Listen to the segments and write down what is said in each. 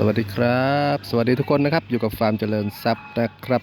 สวัสดีครับ สวัสดีทุกคนนะครับ อยู่กับฟาร์มเจริญทรัพย์นะครับ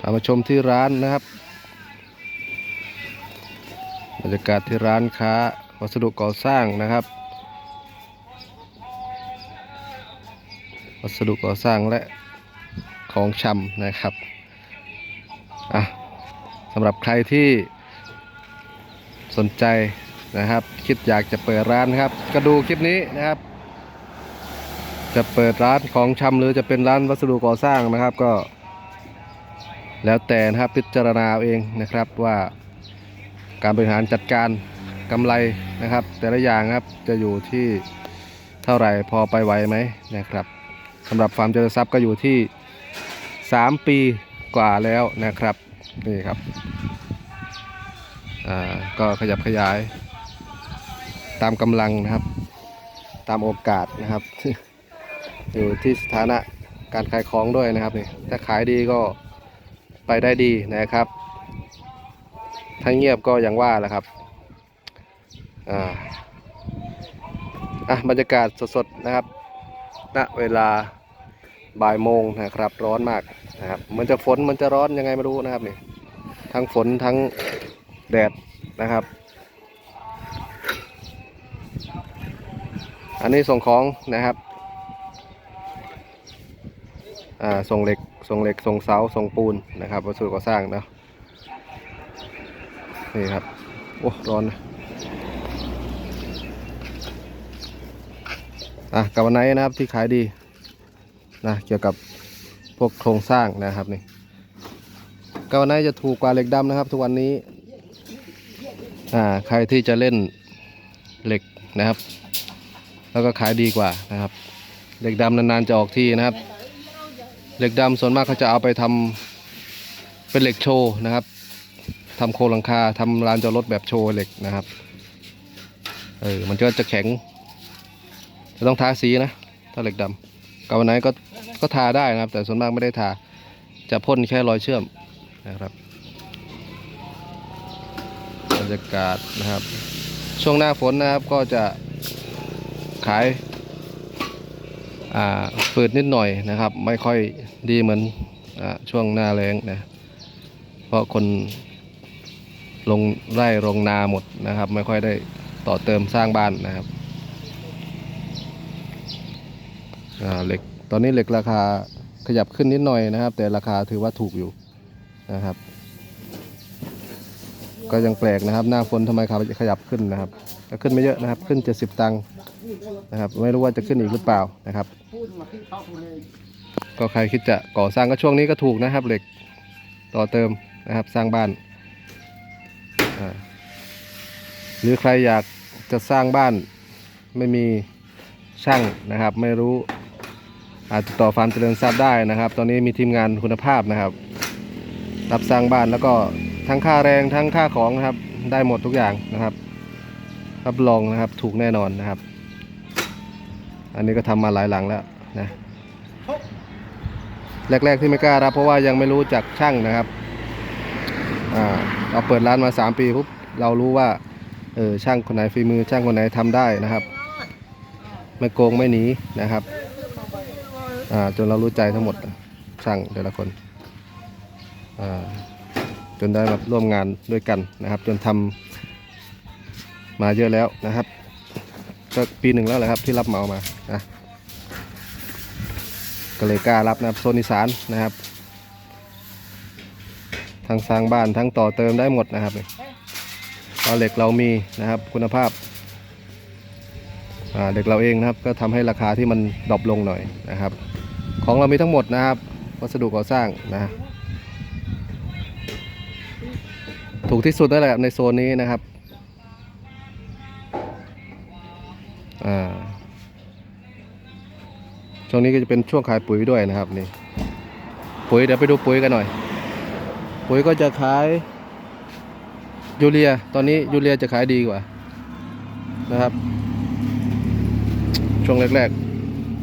พามาชมที่ร้านนะครับบรรยากาศที่ร้านค้าวัสดุก่อสร้างนะครับ วัสดุก่อสร้างและของชำนะครับอะสำหรับใครที่สนใจ นะครับ คิดอยากจะเปิดร้านนะครับ ก็ดูคลิปนี้นะครับ จะเปิดร้านของชำหรือจะเป็นร้านวัสดุก่อสร้างนะครับก็ แล้วแต่นะครับพิจารณาเอาเองนะครับว่าการบริหารจัดการกำไรนะครับ แต่ละอย่างครับจะอยู่ที่เท่าไหร่พอไปไหวไหมนะครับสำหรับฟาร์มเจริญทรัพย์ก็อยู่ที่ 3 ปีกว่าแล้วนะครับนี่ครับ อ่า ก็ขยับขยาย ตามกำลังนะครับ ตามโอกาสนะครับ อยู่ที่สถานะการขายของด้วยนะครับนี่ถ้าขายดีก็ไปได้ดีนะครับ ถ้าเงียบก็อย่างว่าแหละครับอ่าอะบรรยากาศสดๆนะครับณเวลาบ่ายโมงนะครับ ร้อนมากนะครับมันจะฝนมันจะร้อนยังไงไม่รู้นะครับนี่ทั้งฝนทั้งแดดนะครับ อันนี้ส่งของนะครับอ่าส่งเหล็กส่งเหล็กส่งเสาส่งปูนนะครับวัสดุก่อสร้างเนาะนี่ครับ โอ้ร้อนนะอะกับวันไหนนะครับที่ขายดีนะเกี่ยวกับพวกโครงสร้างนะครับนี่กับวันไหนจะถูกกว่าเหล็กดำนะครับ ทุกวันนี้อ่าใครที่จะเล่นเหล็กนะครับ แล้วก็ขายดีกว่านะครับเหล็กดำนานๆจะออกที่นะครับ เหล็กดำส่วนมากเขาจะเอาไปทำเป็นเหล็กโชว์นะครับทำโครงหลังคาทำลานจอดรถแบบโชว์เหล็กนะครับเออมันก็จะแข็งจะต้องทาสีนะ ถ้าเหล็กดำกับวันไหนก็ก็ทาได้นะครับ แต่ส่วนมากไม่ได้ทาจะพ่นแค่รอยเชื่อมนะครับบรรยากาศนะครับ ช่วงหน้าฝนนะครับก็จะ ขายฝืดนิดหน่อยนะครับ ไม่ค่อยดีเหมือนอช่วงหน้าแรงนะ เพราะคนลงไร่ลงนาหมดนะครับ ไม่ค่อยได้ต่อเติมสร้างบ้านนะครับเหล็กตอนนี้เหล็กราคาขยับขึ้นนิดหน่อยนะครับ แต่ราคาถือว่าถูกอยู่นะครับ ก็ยังแปลกนะครับ หน้าฝนทำไมครับขยับขึ้นนะครับก็ขึ้นไม่เยอะนะครับ ขึ้น70ตังค์ นะครับไม่รู้ว่าจะขึ้นอีกหรือเปล่านะครับ ก็ใครคิดจะก่อสร้างก็ช่วงนี้ก็ถูกนะครับ เหล็กต่อเติมนะครับสร้างบ้าน หรือใครอยากจะสร้างบ้านไม่มีช่างนะครับ ไม่รู้อาจจะต่อฟาร์มเจริญทรัพย์ได้นะครับ ตอนนี้มีทีมงานคุณภาพนะครับ รับสร้างบ้านแล้วก็ทั้งค่าแรงทั้งค่าของนะครับได้หมดทุกอย่างนะครับรับรองนะครับถูกแน่นอนนะครับ อันนี้ก็ทำมาหลายหลังแล้วนะแรก ๆ ที่ไม่กล้ารับเพราะว่ายังไม่รู้จักช่างนะครับเราเปิดร้านมา 3 ปีปุ๊บเรารู้ว่าเออช่างคนไหนฝีมือช่างคนไหนทำได้นะครับ ไม่โกงไม่หนีนะครับจนเรารู้ใจทั้งหมดช่างแต่ละคนจนได้มาร่วมงานด้วยกันนะครับ จนทำมาเยอะแล้วนะครับ ก็ปีหนึ่งแล้วแหละครับที่รับเหมามา ก็เลยกล้ารับนะครับโซนอีสานนะครับ ทั้งสร้างบ้านทั้งต่อเติมได้หมดนะครับเราเหล็กเรามีนะครับคุณภาพเด็กเราเองนะครับก็ทำให้ราคาที่มันดรอปลงหน่อยนะครับ ของเรามีทั้งหมดนะครับ วัสดุก่อสร้างนะถูกที่สุดนั่นแหละในโซนนี้นะครับ ช่วงนี้ก็จะเป็นช่วงขายปุ๋ยด้วยนะครับนี่ปุ๋ยเดี๋ยวไปดูปุ๋ยกันหน่อย ปุ๋ยก็จะขายยูเรีย ตอนนี้ยูเรียจะขายดีกว่า นะครับ ช่วงแรก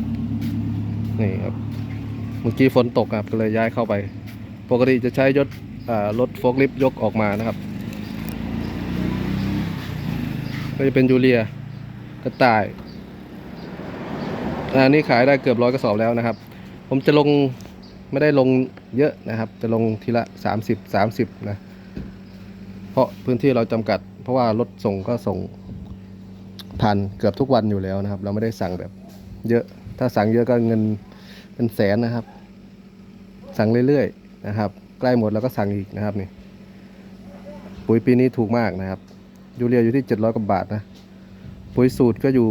ๆ นี่ครับ เมื่อกี้ฝนตกครับก็เลยย้ายเข้าไป ปกติจะใช้ยศรถโฟล์คลิฟต์ยกออกมานะครับ ก็จะเป็นยูเรียกระต่าย อันนี้ขายได้เกือบร้อยกระสอบแล้วนะครับ ผมจะลงไม่ได้ลงเยอะนะครับ จะลงทีละ 30 30 นะ เพราะพื้นที่เราจำกัด เพราะว่ารถส่งก็ส่งผ่านเกือบทุกวันอยู่แล้วนะครับ เราไม่ได้สั่งแบบเยอะ ถ้าสั่งเยอะก็เงินเป็นแสนนะครับ สั่งเรื่อยๆนะครับ ใกล้หมดแล้วก็สั่งอีกนะครับนี่ปุ๋ยปีนี้ถูกมากนะครับยูเรียอยู่ที่ 700กว่าบาทนะ ปุ๋ยสูตรก็อยู่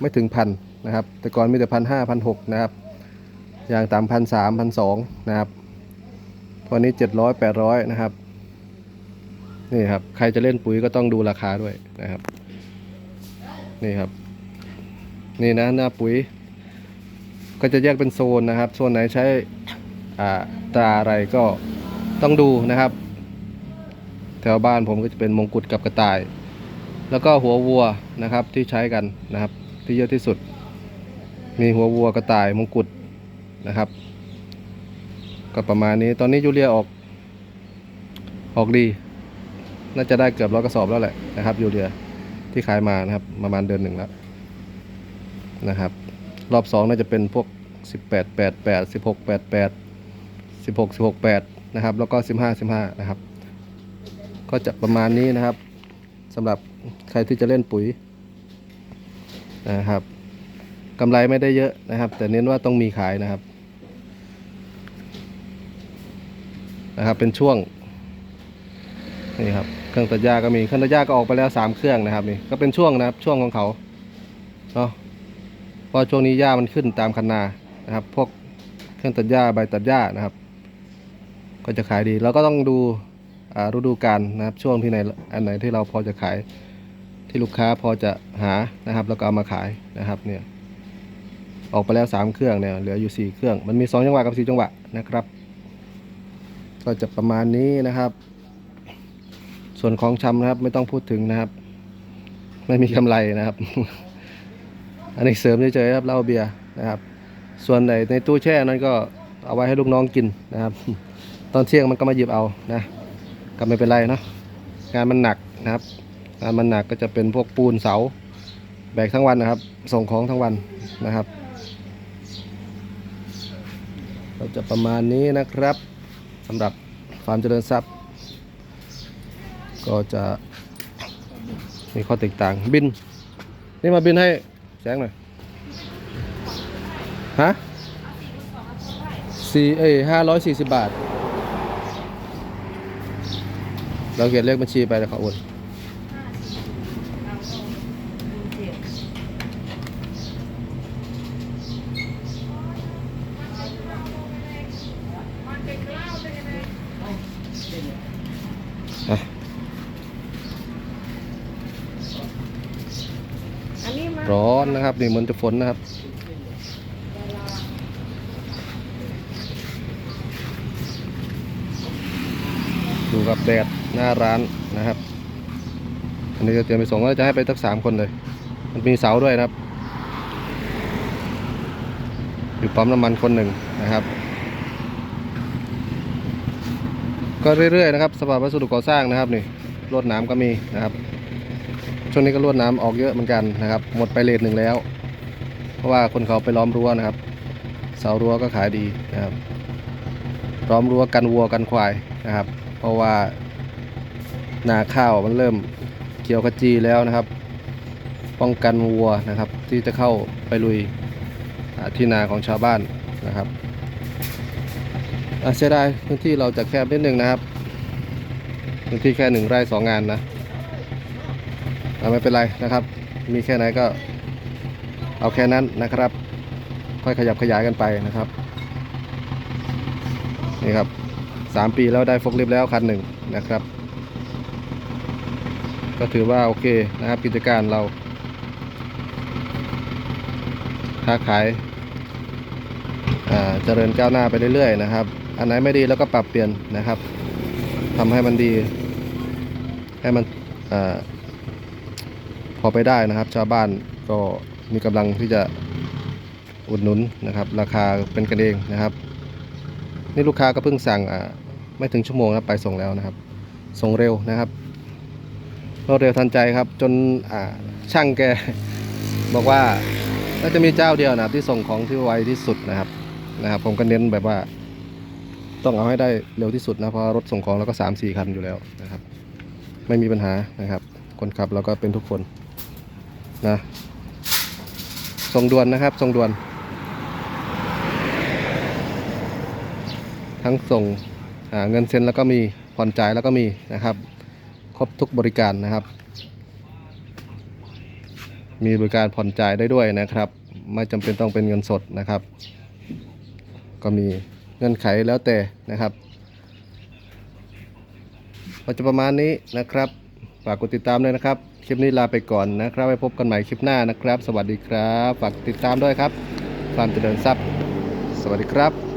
ไม่ถึงพัน นะครับ แต่ก่อนมีแต่พันห้าพันหกนะครับ อย่างต่ำพันสามพันสองนะครับ ตอนนี้เจ็ดร้อยแปดร้อยนะครับ นี่ครับ ใครจะเล่นปุ๋ยก็ต้องดูราคาด้วยนะครับ นี่ครับ นี่นะหน้าปุ๋ย ก็จะแยกเป็นโซนนะครับ โซนไหนใช้อ่าตราอะไรก็ต้องดูนะครับ แถวบ้านผมก็จะเป็นมงกุฎกับกระต่าย แล้วก็หัววัวนะครับที่ใช้กันนะครับ ที่เยอะที่สุด มีหัววัวกระต่ายมงกุฎนะครับ ก็ประมาณนี้ตอนนี้ยูเรียออก ออกดี น่าจะได้เกือบร้อยกระสอบแล้วแหละนะครับยูเรียที่ขายมานะครับ ประมาณเดือนหนึ่งแล้วนะครับ รอบสองน่าจะเป็นพวกสิบแปดแปดแปดสิบหกแปดแปดสิบหกสิบหกแปดนะครับ แล้วก็สิบห้าสิบห้านะครับ ก็จะประมาณนี้นะครับสำหรับใครที่จะเล่นปุ๋ยนะครับ กำไรไม่ได้เยอะนะครับ แต่เน้นว่าต้องมีขายนะครับ นะครับ เป็นช่วง นี่ครับ เครื่องตัดหญ้าก็มี เครื่องตัดหญ้าก็ออกไปแล้วสามเครื่องนะครับนี่ ก็เป็นช่วงนะครับ ช่วงของเขาเนาะเพราะช่วงนี้หญ้ามันขึ้นตามคันนานะครับ พวกเครื่องตัดหญ้าใบตัดหญ้านะครับ ก็จะขายดี แล้วก็ต้องดูฤดูกาลนะครับ ช่วงที่ไหนอันไหนที่เราพอจะขายที่ลูกค้าพอจะหานะครับ แล้วก็เอามาขายนะครับเนี่ย ออกไปแล้วสามเครื่องเนี่ยเหลืออยู่สี่เครื่อง มันมีสองจังหวะกับสี่จังหวะนะครับ ก็จะประมาณนี้นะครับ ส่วนของชำนะครับ ไม่ต้องพูดถึงนะครับ ไม่มีกำไรนะครับ อันนี้เสริมเฉยๆครับเหล้าเบียร์นะครับ ส่วนในในตู้แช่นั้นก็เอาไว้ให้ลูกน้องกินนะครับ ตอนเที่ยงมันก็มาหยิบเอานะก็ไม่เป็นไรเนาะงานมันหนักนะครับงานมันหนักก็จะเป็นพวกปูนเสา แบกทั้งวันนะครับ ส่งของทั้งวันนะครับ ก็จะประมาณนี้นะครับสำหรับฟาร์มเจริญทรัพย์ ก็จะมีข้อแตกต่างบิน นี่มาบินให้แจ้งหน่อยฮะสี่เอ้ห้าร้อยสี่สิบบาท เราเขียนเลขบัญชีไปแล้วเขาโอนอะ อันนี้มา ร้อนนะครับนี่เหมือนจะฝนนะครับดูกับแดดหน้าร้านนะครับ อันนี้จะเตรียมไปส่งก็จะให้ไปทั้งสามคนเลย มันมีเสาด้วยนะครับ อยู่ปั๊มน้ำมันคนหนึ่งนะครับ ก็เรื่อยๆนะครับสภาพวัสดุก่อสร้างนะครับนี่รวดน้ำก็มีนะครับช่วงนี้ก็รวดน้ำออกเยอะเหมือนกันนะครับ หมดไปเลทหนึ่งแล้ว เพราะว่าคนเขาไปล้อมรั้วนะครับ เสารั้วก็ขายดีนะครับล้อมรั้วกันวัวกันควายนะครับ เพราะว่านาข้าวมันเริ่มเขียวขจีแล้วนะครับ ป้องกันวัวนะครับ ที่จะเข้าไปลุยที่นาของชาวบ้านนะครับ เสียดายพื้นที่เราจะแคบนิดนึงนะครับ พื้นที่แค่หนึ่งไร่สองงานนะอ่ไม่เป็นไรนะครับ มีแค่ไหนก็เอาแค่นั้นนะครับ ค่อยขยับขยายกันไปนะครับ นี่ครับสามปีแล้วได้ฟกลิฟแล้วคันหนึ่งนะครับ ก็ถือว่าโอเคนะครับกิจการเราค้าขายเจริญก้าวหน้าไปเรื่อยๆนะครับ อันไหนไม่ดีแล้วก็ปรับเปลี่ยนนะครับทำให้มันดี ให้มันอพอไปได้นะครับ ชาวบ้านก็มีกำลังที่จะอุดหนุนนะครับ ราคาเป็นกันเองนะครับ นี่ลูกค้าก็เพิ่งสั่งอ่าไม่ถึงชั่วโมงนะครับไปส่งแล้วนะครับ ส่งเร็วนะครับรวดเร็วทันใจครับ จนช่างแกบอกว่าน่าจะมีเจ้าเดียวนะครับที่ส่งของที่ไวที่สุดนะครับนะครับ ผมก็เน้นแบบว่า ต้องเอาให้ได้เร็วที่สุดนะเพราะรถส่งของเราก็สามสี่คันอยู่แล้วนะครับ ไม่มีปัญหานะครับ คนขับเราก็เป็นทุกคนนะส่งด่วนนะครับส่งด่วน ทั้งส่งเงินเซ็นแล้วก็มีผ่อนจ่ายแล้วก็มีนะครับ ครบทุกบริการนะครับ มีบริการผ่อนจ่ายได้ด้วยนะครับ ไม่จำเป็นต้องเป็นเงินสดนะครับ ก็มี เงื่อนไขแล้วแต่นะครับก็จะประมาณนี้นะครับ ฝากกดติดตามด้วยนะครับ คลิปนี้ลาไปก่อนนะครับ ไว้พบกันใหม่คลิปหน้านะครับ สวัสดีครับ ฝากติดตามด้วยครับ ความเจริญทรัพย์ สวัสดีครับ